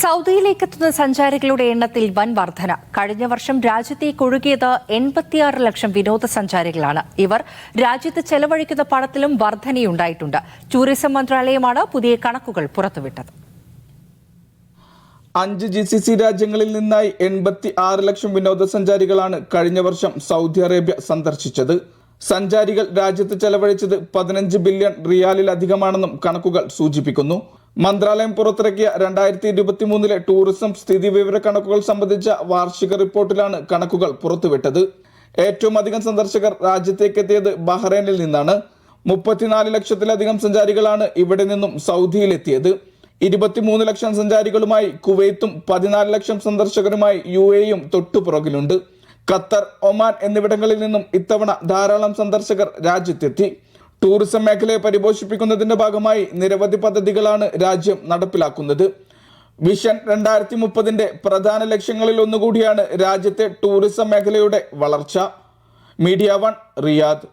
സൗദിയിലേക്ക് എത്തുന്ന സഞ്ചാരികളുടെ എണ്ണത്തിൽ വൻ വർധന. കഴിഞ്ഞ വർഷം രാജ്യത്തേക്ക് ഒഴുകിയത് എൺപത്തിയാറ് ലക്ഷം വിനോദസഞ്ചാരികളാണ്. ഇവർ രാജ്യത്ത് ചെലവഴിക്കുന്ന പണത്തിലും വർധനയുണ്ടായിട്ടുണ്ട്. ടൂറിസം മന്ത്രാലയമാണ് പുതിയ കണക്കുകൾ പുറത്തുവിട്ടത്. അഞ്ച് ജി സി സി രാജ്യങ്ങളിൽ നിന്നായി എൺപത്തി ആറ് ലക്ഷം വിനോദസഞ്ചാരികളാണ് കഴിഞ്ഞ വർഷം സൗദി അറേബ്യ സന്ദർശിച്ചത്. സഞ്ചാരികൾ രാജ്യത്ത് ചെലവഴിച്ചത് പതിനഞ്ച് ബില്യൺ റിയാലിലധികമാണെന്നും കണക്കുകൾ സൂചിപ്പിക്കുന്നു. മന്ത്രാലയം പുറത്തിറക്കിയ രണ്ടായിരത്തി ഇരുപത്തി മൂന്നിലെ ടൂറിസം സ്ഥിതി വിവര കണക്കുകൾ സംബന്ധിച്ച വാർഷിക റിപ്പോർട്ടിലാണ് കണക്കുകൾ പുറത്തുവിട്ടത്. ഏറ്റവും അധികം സന്ദർശകർ രാജ്യത്തേക്ക് എത്തിയത് ബഹ്റൈനിൽ നിന്നാണ്. മുപ്പത്തിനാല് ലക്ഷത്തിലധികം സഞ്ചാരികളാണ് ഇവിടെ നിന്നും സൗദിയിലെത്തിയത്. ഇരുപത്തിമൂന്ന് ലക്ഷം സഞ്ചാരികളുമായി കുവൈത്തും പതിനാല് ലക്ഷം സന്ദർശകരുമായി യു എയും തൊട്ടുപുറകിലുണ്ട്. ഖത്തർ ഒമാൻ എന്നിവിടങ്ങളിൽ നിന്നും ഇത്തവണ ധാരാളം സന്ദർശകർ രാജ്യത്തെത്തി. ടൂറിസം മേഖലയെ പരിപോഷിപ്പിക്കുന്നതിന്റെ ഭാഗമായി നിരവധി പദ്ധതികളാണ് രാജ്യം നടപ്പിലാക്കുന്നത്. വിഷൻ രണ്ടായിരത്തി മുപ്പതിന്റെ പ്രധാന ലക്ഷ്യങ്ങളിൽ ഒന്നുകൂടിയാണ് രാജ്യത്തെ ടൂറിസം മേഖലയുടെ വളർച്ച. Media one Riyadh.